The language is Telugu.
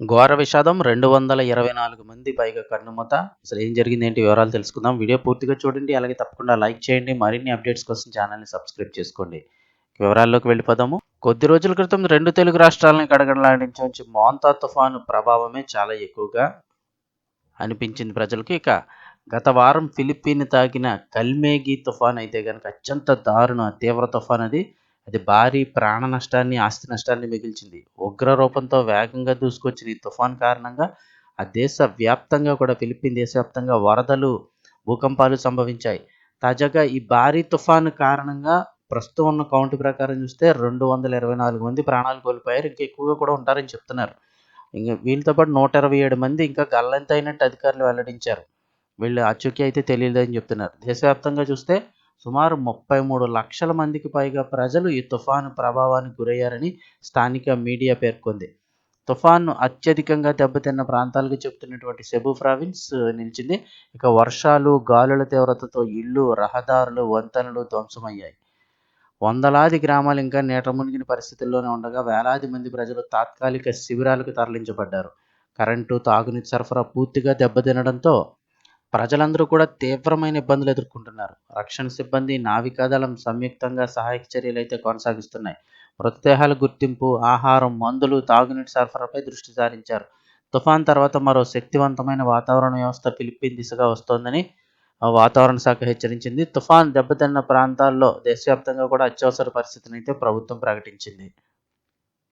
ఘోర విషాదం రెండు వందల ఇరవై నాలుగు మంది పైగా కన్నుమత అసలు ఏం జరిగింది ఏంటి వివరాలు తెలుసుకుందాం. వీడియో పూర్తిగా చూడండి. అలాగే తప్పకుండా లైక్ చేయండి. మరిన్ని అప్డేట్స్ కోసం ఛానల్ని సబ్స్క్రైబ్ చేసుకోండి. వివరాల్లోకి వెళ్ళిపోదాము. కొద్ది రోజుల క్రితం రెండు తెలుగు రాష్ట్రాలను కడగడలాడించి మోంతా తుఫాను ప్రభావమే చాలా ఎక్కువగా అనిపించింది ప్రజలకు. ఇక గత వారం ఫిలిప్పీన్ తాకిన కల్మేగి తుఫాన్ అయితే కనుక అత్యంత దారుణ తీవ్ర తుఫాన్ అది అది భారీ ప్రాణ నష్టాన్ని ఆస్తి నష్టాన్ని మిగిల్చింది. ఉగ్ర రూపంతో వేగంగా దూసుకొచ్చిన ఈ తుఫాన్ కారణంగా ఆ దేశ వ్యాప్తంగా కూడా ఫిలిప్పీన్ దేశవ్యాప్తంగా వరదలు భూకంపాలు సంభవించాయి. తాజాగా ఈ భారీ తుఫాను కారణంగా ప్రస్తుతం ఉన్న కౌంట్ ప్రకారం చూస్తే రెండు వందల ఇరవై నాలుగు మంది ప్రాణాలు కోల్పోయారు. ఇంకా ఎక్కువగా కూడా ఉంటారని చెప్తున్నారు. ఇంకా వీళ్ళతో పాటు నూట ఇరవై ఏడు మంది ఇంకా గల్లంతైనట్టు అయినట్టు అధికారులు వెల్లడించారు. వీళ్ళు ఆచూకీ అయితే తెలియలేదని చెప్తున్నారు. దేశవ్యాప్తంగా చూస్తే సుమారు ముప్పై మూడు లక్షల మందికి పైగా ప్రజలు ఈ తుఫాను ప్రభావానికి గురయ్యారని స్థానిక మీడియా పేర్కొంది. తుఫాను అత్యధికంగా దెబ్బతిన్న ప్రాంతాలకు చెబుతున్నటువంటి సెబు ప్రావిన్స్ నిలిచింది. ఇక వర్షాలు గాలుల తీవ్రతతో ఇళ్ళు రహదారులు వంతెనలు ధ్వంసమయ్యాయి. వందలాది గ్రామాలు ఇంకా నీట మునిగిన పరిస్థితుల్లోనే ఉండగా వేలాది మంది ప్రజలు తాత్కాలిక శిబిరాలకు తరలించబడ్డారు. కరెంటు తాగునీటి సరఫరా పూర్తిగా దెబ్బతినడంతో ప్రజలందరూ కూడా తీవ్రమైన ఇబ్బందులు ఎదుర్కొంటున్నారు. రక్షణ సిబ్బంది నావికాదళం సంయుక్తంగా సహాయక చర్యలు అయితే కొనసాగిస్తున్నాయి. మృతదేహాల గుర్తింపు ఆహారం మందులు తాగునీటి సరఫరాపై దృష్టి సారించారు. తుఫాన్ తర్వాత మరో శక్తివంతమైన వాతావరణ వ్యవస్థ ఫిలిప్పీన్ దిశగా వస్తోందని వాతావరణ శాఖ హెచ్చరించింది. తుఫాన్ దెబ్బతిన్న ప్రాంతాల్లో దేశవ్యాప్తంగా కూడా అత్యవసర పరిస్థితిని అయితే ప్రభుత్వం ప్రకటించింది.